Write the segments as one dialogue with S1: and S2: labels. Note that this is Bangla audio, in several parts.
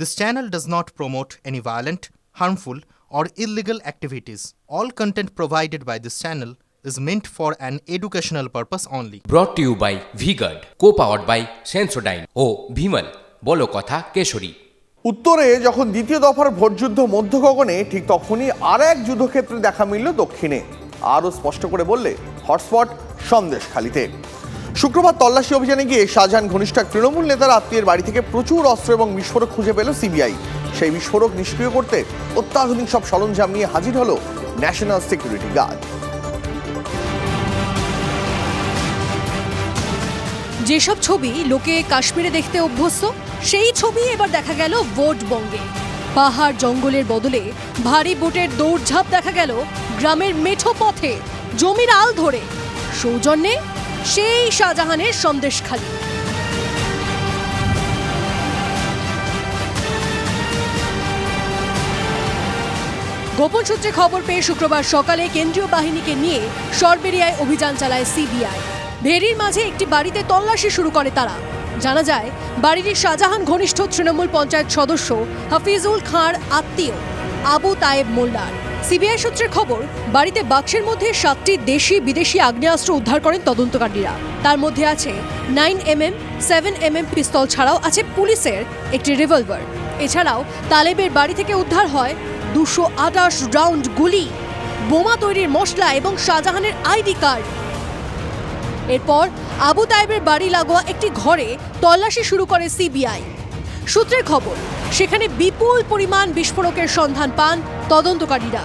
S1: This channel does not promote any violent, harmful, or illegal activities. All content provided by this channel is meant for an educational purpose only.
S2: To you by V-Guard co powered by Sensodyne ও ভিমল বলো কথা কেশরী
S3: উত্তরে যখন দ্বিতীয় দফার ভোটযুদ্ধ মধ্য গগনে ঠিক তখনই আর এক যুদ্ধক্ষেত্রে দেখা মিলল দক্ষিণে আরও স্পষ্ট করে বললে হটস্পট সন্দেশখালিতে শুক্রবার তল্লাশি অভিযানে গিয়ে শাহজাহান ঘনিষ্ঠ এক তৃণমূল নেতার আত্মীয়ের বাড়ি থেকে প্রচুর অস্ত্র এবং বিস্ফোরক খুঁজে পেল সিবিআই। সেই বিস্ফোরক নিষ্ক্রিয় করতে অত্যাধুনিক সব সরঞ্জাম নিয়ে হাজির হলো ন্যাশনাল সিকিউরিটি গার্ড।
S4: যেসব ছবি লোকে কাশ্মীরে দেখতে অভ্যস্ত, সেই ছবি এবার দেখা গেল ভোট বঙ্গে। পাহাড় জঙ্গলের বদলে ভারী বোটের দৌড়ঝাঁপ দেখা গেল গ্রামের মেঠো পথে, জমির আল ধরে। সৌজন্যে সেই শাহজাহানের সন্দেশখালী গোপন সূত্রে খবর পেয়ে শুক্রবার সকালে কেন্দ্রীয় বাহিনীকে নিয়ে সরবেরিয়ায় অভিযান চালায় সিবিআই। ভেরির মাঝে একটি বাড়িতে তল্লাশি শুরু করে তারা। জানা যায় বাড়িটি শাহজাহান ঘনিষ্ঠ তৃণমূল পঞ্চায়েত সদস্য হাফিজুল খাঁর আত্মীয়, আবু তায়েব মোল্লার। সিবিআই সূত্রের খবর, বাড়িতে বাক্সের মধ্যে সাতটি দেশি বিদেশি আগ্নেয়াস্ত্র উদ্ধার করেন তদন্তকারীরা। তার মধ্যে আছে nine M M seven M M pistol ছাড়াও আছে পুলিশের একটি রিভলভার। এছাড়াও তালেবের বাড়ি থেকে উদ্ধার হয় দুশো আঠাশ রাউন্ড গুলি, বোমা তৈরির মশলা এবং শাহজাহানের আইডি কার্ড। এরপর আবু তাইবের বাড়ি লাগোয়া একটি ঘরে তল্লাশি শুরু করে সিবিআই। সূত্রের খবর, সেখানে বিপুল পরিমাণ বিস্ফোরকের সন্ধান পান তদন্তকারীরা।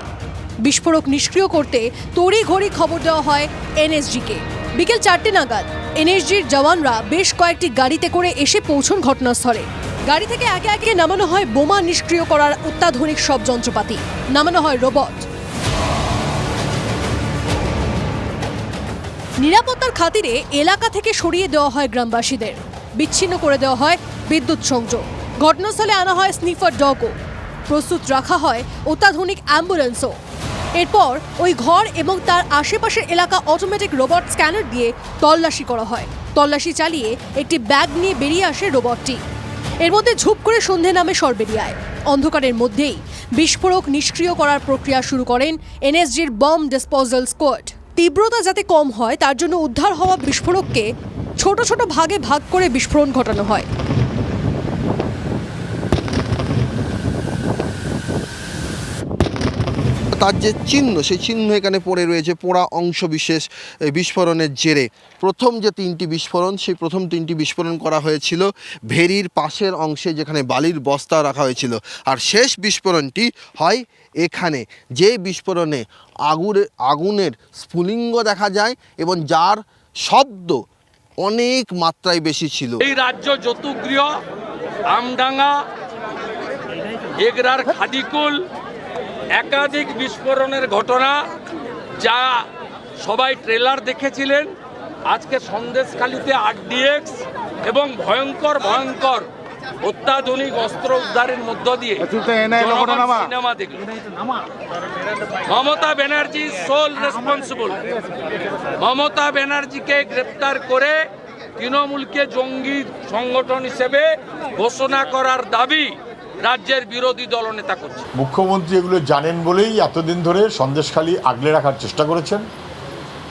S4: বিস্ফোরক নিষ্ক্রিয় করতে তড়িঘড়ি খবর দেওয়া হয় এনএসজিকে। বিকেল চারটে নাগাদ, এনএসজির জওয়ানরা বেশ কয়েকটি গাড়িতে করে এসে পৌঁছন ঘটনাস্থলে। গাড়ি থেকে একে একে নামানো হয় বোমা নিষ্ক্রিয় করার অত্যাধুনিক সব যন্ত্রপাতি। নামানো হয় রোবট। নিরাপত্তার খাতিরে এলাকা থেকে সরিয়ে দেওয়া হয় গ্রামবাসীদের। বিচ্ছিন্ন করে দেওয়া হয় বিদ্যুৎ সংযোগ। ঘটনাস্থলে আনা হয় স্নিফার ডগও। প্রস্তুত রাখা হয় অত্যাধুনিক অ্যাম্বুলেন্সও। এরপর ওই ঘর এবং তার আশেপাশের এলাকা অটোমেটিক রোবট স্ক্যানার দিয়ে তল্লাশি করা হয়। তল্লাশি চালিয়ে একটি ব্যাগ নিয়ে বেরিয়ে আসে রোবটটি এর মধ্যে ঝুপ করে সন্ধে নামে সরবেরিয়ায়। অন্ধকারের মধ্যেই বিস্ফোরক নিষ্ক্রিয় করার প্রক্রিয়া শুরু করেন এনএসজির বম ডিসপোজাল স্কোয়াড তীব্রতা যাতে কম হয়, তার জন্য উদ্ধার হওয়া বিস্ফোরককে ছোট ছোট ভাগে ভাগ করে বিস্ফোরণ ঘটানো হয়।
S5: তার যে চিহ্ন, সেই চিহ্ন এখানে পড়ে রয়েছে পোড়া অংশ বিশেষ বিস্ফোরণের জেরে। প্রথম যে তিনটি বিস্ফোরণ, সেই প্রথম তিনটি বিস্ফোরণ করা হয়েছিল ভেরির পাশের অংশে যেখানে বালির বস্তা রাখা হয়েছিল। আর শেষ বিস্ফোরণটি হয় এখানে, যে বিস্ফোরণে আগুনের আগুনের স্ফুলিঙ্গ দেখা যায় এবং যার শব্দ অনেক মাত্রায় বেশি ছিল।
S6: এই রাজ্য যতুগৃহ, আমডাঙ্গা, এগরার খাদিকুল একাধিক বিস্ফোরণের ঘটনা যা সবাই ট্রেলার দেখেছিলেন। আজকে সন্দেশখালিতে আরডিএক্স এবং ভয়ঙ্কর ভয়ঙ্কর অত্যাধুনিক অস্ত্র উদ্ধারের মধ্য দিয়ে সিনেমা দেখল। মমতা ব্যানার্জি সোল রেসপন্সিবল মমতা ব্যানার্জিকে গ্রেপ্তার করে তৃণমূলকে জঙ্গি সংগঠন হিসেবে ঘোষণা করার দাবি রাজ্যের বিরোধী দলনেতা করছে।
S7: মুখ্যমন্ত্রী এগুলো জানেন বলেই এতদিন ধরে সন্দেশখালি আগলে রাখার চেষ্টা করেছেন।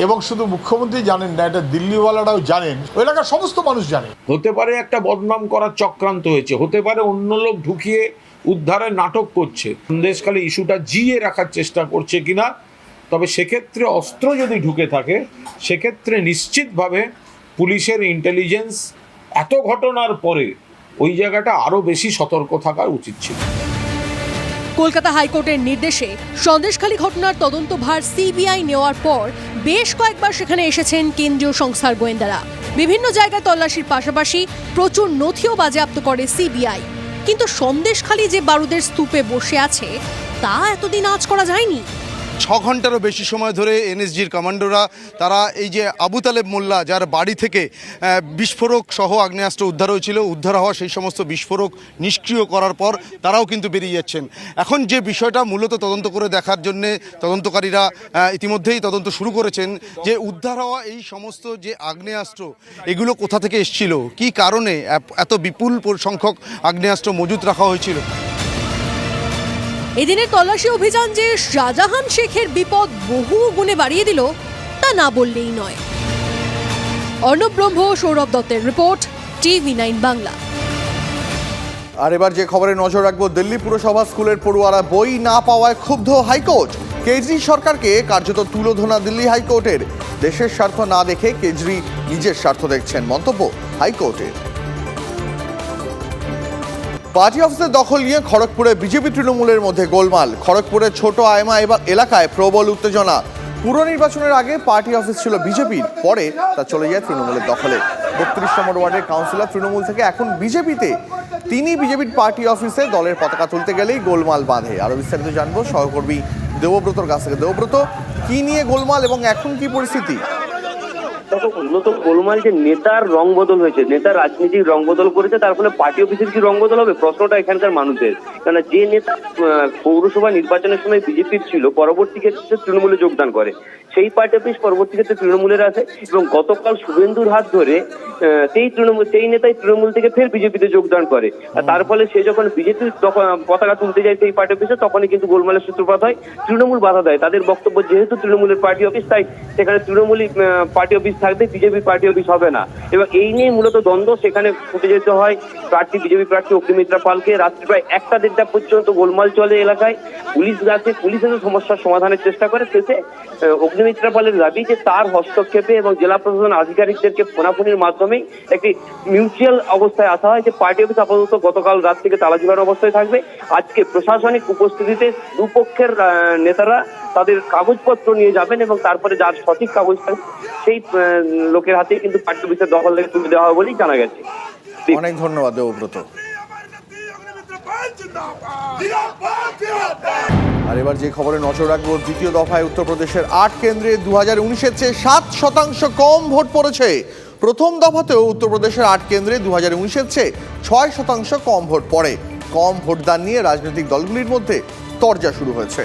S7: এবং শুধু মুখ্যমন্ত্রী জানেন না এটা দিল্লিওয়ালারাও জানেন। ওই এলাকার সমস্ত মানুষ জানে।
S8: হতে পারে একটা বদনাম করার চক্রান্ত হয়েছে হতে পারে অন্য লোক ঢুকিয়ে উদ্ধারের নাটক করছে। সন্দেশখালী ইস্যুটা জিয়ে রাখার চেষ্টা করছে কিনা তবে সেক্ষেত্রে অস্ত্র যদি ঢুকে থাকে সেক্ষেত্রে নিশ্চিতভাবে পুলিশের ইন্টেলিজেন্স এত ঘটনার পরে ওই জায়গাটা আরও বেশি সতর্ক থাকা উচিত ছিল।
S4: কলকাতা হাইকোর্টের নির্দেশে সন্দেশখালী ঘটনার তদন্তভার সিবিআই নেওয়ার পর বেশ কয়েকবার সেখানে এসেছেন কেন্দ্রীয় সংস্থার গোয়েন্দারা। বিভিন্ন জায়গায় তল্লাশির পাশাপাশি প্রচুর নথিও বাজেয়াপ্ত করে সিবিআই। কিন্তু সন্দেশখালী যে বারুদের স্তূপে বসে আছে, তা এতদিন আজ করা যায়নি।
S5: ছ ঘন্টারও বেশি সময় ধরে এনএসজির কমান্ডোরা, তারা এই যে আবু তালেব মোল্লা, যার বাড়ি থেকে বিস্ফোরক সহ আগ্নেয়াস্ত্র উদ্ধার হয়েছিল, উদ্ধার হওয়া সেই সমস্ত বিস্ফোরক নিষ্ক্রিয় করার পর তারাও কিন্তু বেরিয়ে যাচ্ছেন। এখন যে বিষয়টা মূলত তদন্ত করে দেখার জন্যে তদন্তকারীরা ইতিমধ্যেই তদন্ত শুরু করেছেন, যে উদ্ধার হওয়া এই সমস্ত যে আগ্নেয়াস্ত্র, এগুলো কোথা থেকে এসছিল? কি কারণে এত বিপুল সংখ্যক আগ্নেয়াস্ত্র মজুত রাখা হয়েছিল?
S4: এদিনের তল্লাশি অভিযান যে শাহজাহান শেখের বিপদ বহু গুণে বাড়িয়ে দিল, তা না বললেই নয়। অর্ণব ব্রহ্ম, সৌরভ দত্তের রিপোর্ট, টিভি নাইন বাংলা।
S3: আর এবার যে খবরে নজর রাখব, দিল্লি পুরসভা স্কুলের পড়ুয়ারা বই না পাওয়ায় ক্ষুব্ধ হাইকোর্ট। কেজরি সরকারকে কার্যত তুলোধনা দিল্লি হাইকোর্টের। দেশের স্বার্থ না দেখে কেজরি নিজের স্বার্থ দেখছেন মন্তব্য হাইকোর্টের। পার্টি অফিসের দখল নিয়ে খড়গপুরে বিজেপি তৃণমূলের মধ্যে গোলমাল। খড়গপুরের ছোট আয়মা এলাকায় প্রবল উত্তেজনা। পুর নির্বাচনের আগে পার্টি অফিস ছিল বিজেপির, পরে তা চলে যায় তৃণমূলের দখলে। বত্রিশ নম্বর ওয়ার্ডের কাউন্সিলর তৃণমূল থেকে এখন বিজেপিতে। তিনি বিজেপির পার্টি অফিসে দলের পতাকা তুলতে গেলেই গোলমাল বাঁধে। আরও বিস্তারিত জানব সহকর্মী দেবব্রতর কাছ থেকে। দেবব্রত, কি নিয়ে গোলমাল এবং এখন কি পরিস্থিতি?
S9: দেখো মূলত গোলমাল যে নেতার রং বদল হয়েছে নেতার রাজনীতির রং বদল করেছে, তার ফলে পার্টি অফিসের কি রং বদল হবে? প্রশ্নটা এখানকার মানুষের কেন যে নেতা পৌরসভা নির্বাচনের সময় বিজেপির ছিল, পরবর্তী ক্ষেত্রে তৃণমূলে যোগদান করে। সেই পার্টি অফিস পরবর্তী ক্ষেত্রে তৃণমূলের আছে এবং গতকাল শুভেন্দুর হাত ধরে সেই তৃণমূল, সেই নেতাই তৃণমূল থেকে ফের বিজেপিতে যোগদান করে। আর তার ফলে সে যখন বিজেপির পতাকা তুলতে যায় সেই পার্টি অফিসে, তখনই কিন্তু গোলমালের সূত্রপাত হয়। তৃণমূল বাধা দেয়। তাদের বক্তব্য যেহেতু তৃণমূলের পার্টি অফিস, তাই সেখানে তৃণমূলই পার্টি অফিস থাকবে, বিজেপি পার্টি অফিস হবে না। এবং এই নিয়ে মূলত দ্বন্দ্ব। সেখানে ফুটে যেতে হয় প্রার্থী, বিজেপি প্রার্থী অগ্নিমিত্রা পালকে। রাত্রি প্রায় একটা দেড়টা পর্যন্ত গোলমাল চলে এলাকায়। পুলিশ আছে পুলিশের সমস্যার সমাধানের চেষ্টা করে। শেষে অগ্নিমিত্রা পালের দাবি যে তার হস্তক্ষেপে এবং জেলা প্রশাসন আধিকারিকদেরকে ফোনাফোনির মাধ্যমে একটি মিউচুয়াল অবস্থায় আসা হয় যে পার্টি অফিস আপাতত গতকাল রাত থেকে তালা ঝুলার অবস্থায় থাকবে। আজকে প্রশাসনিক উপস্থিতিতে দুপক্ষের নেতারা তাদের কাগজপত্র নিয়ে যাবেন এবং তারপরে যার সঠিক কাগজ থাকবে, সেই লোকের হাতে কিন্তু পার্টি অফিসের দখল থেকে তুলে দেওয়া হবে বলেই জানা গেছে।
S3: অনেক ধন্যবাদ দেবব্রত। আর এবার যে খবরে নজর রাখব, দ্বিতীয় দফায় উত্তরপ্রদেশের আট কেন্দ্রে দু হাজার উনিশের চেয়ে সাত শতাংশ কম ভোট পড়েছে। প্রথম দফাতেও উত্তরপ্রদেশের আট কেন্দ্রে দু হাজার উনিশের চেয়ে ছয় শতাংশ কম ভোট পড়ে। কম ভোটদান নিয়ে রাজনৈতিক দলগুলির মধ্যে তরজা শুরু হয়েছে।